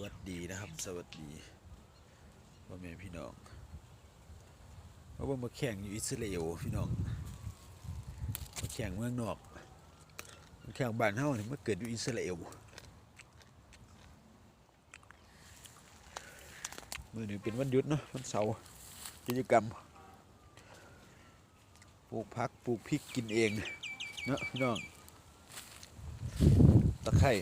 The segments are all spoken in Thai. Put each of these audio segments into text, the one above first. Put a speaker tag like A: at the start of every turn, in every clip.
A: วัสดีนะครับ สวัสดีพ่อแม่พี่น้องเพราะว่ามาแข่งอยู่อิสราเอลพี่น้องมาแข่งเมืองนอกมาแข่งบ้านเฮาเนี่ยมาเกิดอยู่อิสราเอลมื่อนึ่งเป็นวันหยุดเนาะวันเสาร์กิจกรรมปลูกผักปลูกพริกกินเองเนาะพี่น้องตะไคร้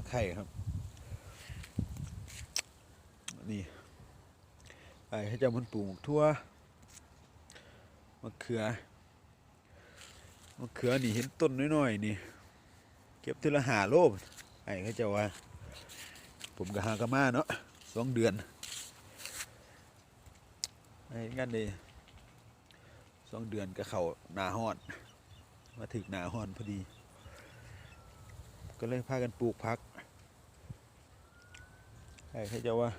A: ะไคร่ครับ นี่ไอ้ให้เจ้ามันปลูกทั่วมะเขือมะเขือนี่เห็นต้นน้อยๆนี่ เก็บทีละหาโลบไอ้เขาเจ้าว่า ผมก็หากะมาเนาะสองเดือนไอ้งั้นเลยสองเดือนก็เข้าหนาฮอน มาถึงหนาฮอนพอดี ก็เลยพากันปลูกผักใช่เขาจะว่า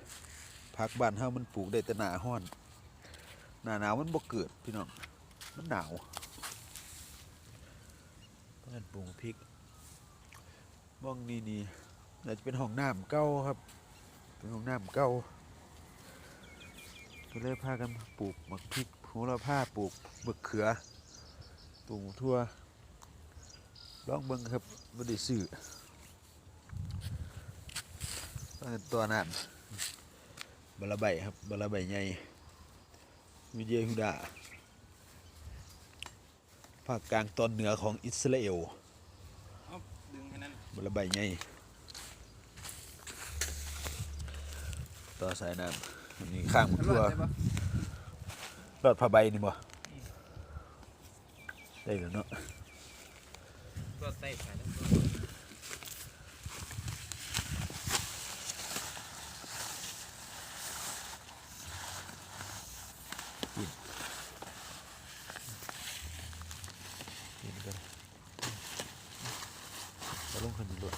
A: ผักบ้านเฮามันปลูกได้แต่หนาห้อน หนาหนาวมันบ่เกิดพี่น้อง มันหนาวพากันปลูกพริกมองนี่นี่น่าจะเป็นห้องน้ำเก่าครับ เป็นห้องน้ำเก่าก็เลยพากันปลูกมักพริกโหระพาปลูกมะเขือปลูกทั่ว ลองเบิ่งครับบ่ได้ซื้อตัวนั้นบลาใบครับบลาใบใหญ่วิเยฮูดาภาคกลางตอนเหนือของอิสราเอล
B: เอาดึงให้นั่น
A: บลาใบใหญ่ต่อสายน้ำอันนี้ข้างหมดทั่ว
B: ได้ปะ
A: รอดผ้าใบนี่บ่ได้แล้วเนาะ
B: ก็ใส่ไปแล้ว
A: เห็นกันมาลงคันนี้รถ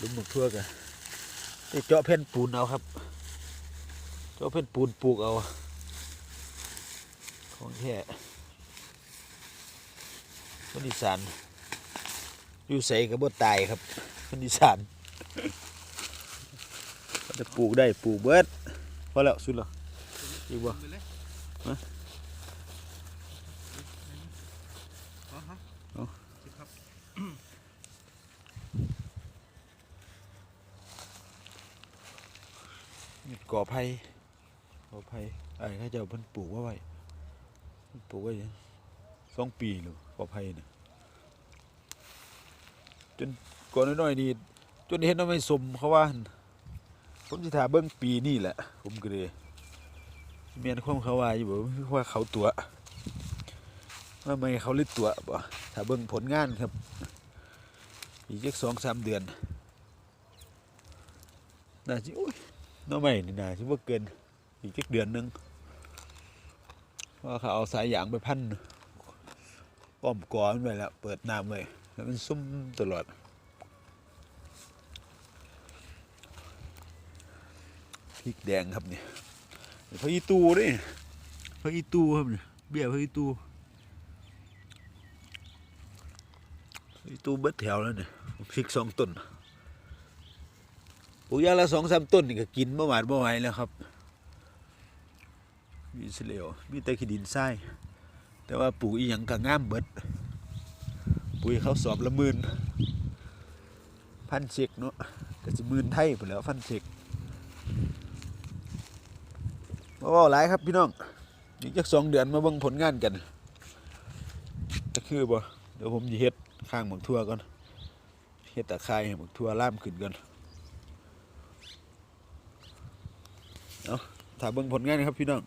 A: ลุมหมกทั่วกันเจาะเพ่นปูนเอาครับ เจาะเพ่นปูนปลูกเอา ของแท้คนอีสานอยู่ใส่กับบตายครับคนอีสานจะปลูกได้ปลูกเบิดพอแล้วสุดแล้วอีกบ่
B: ไปเลย
A: ฮะ
B: เอาฮะ
A: เอา
B: สิครับ
A: มี ก่อไผ่ก่อไผ่ไอ้ข้าเจ้าเพิ่นปลูกไว้ไว้ปลูกไว้สองปีหรือก่อไผ่น่ะจนก่อนน้อยๆนี่จนเห็นว่าไม่สมเขาว่าผมสิถาเบิ่งปีนี่แหละ ผมก็เลยเมียนความเขาว่าอยู่บ่ว่าเขาตัวว่าไม่เขาลิดตัวบ่ถ้าเบิ่งผลงานครับ อีกจักสองสามเดือนน่าสิโอ้ย น้องใหม่นี่นะที่ว่าเกิน อีกจักเดือนหนึงเพราเขาเอาสายยางไปพันอ้อมกอมันไปแล้ว เปิดน้ำไว้แล้วมันซุ่มตลอดพริกแดงครับเนี่ยพระอีตูด้วยพระอีตูครับเนี่ยเบี้ยพระอีตูพระอีตูเบิดแถวแล้วเนี่ยพริกสองต้น ปลูกอยางละสองสามต้นนี่ก็กินเมื่อวานเมื่อไหวแล้วครับมีอิสราเอลมีแต่ขี้ดินทรายแต่ว่าปลูกอีหยังก็งามเบิดปุ๋ยเขาสอบละหมื่นพันเช็กเนาะก็จะหมื่นไทยไปแล้วพันเช็กมาเว่าหลายครับพี่น้องอีกจักสองเดือนมาเบิ่งผลงานกันจะคือบ่เดี๋ยวผมจะเฮ็ดข้างหมกทั่วก่อนเฮ็ดตะไคร้ให้หมกทั่วล่ามขึ้นก่อน ถ้าเบิ่งผลงานนะครับพี่น้อง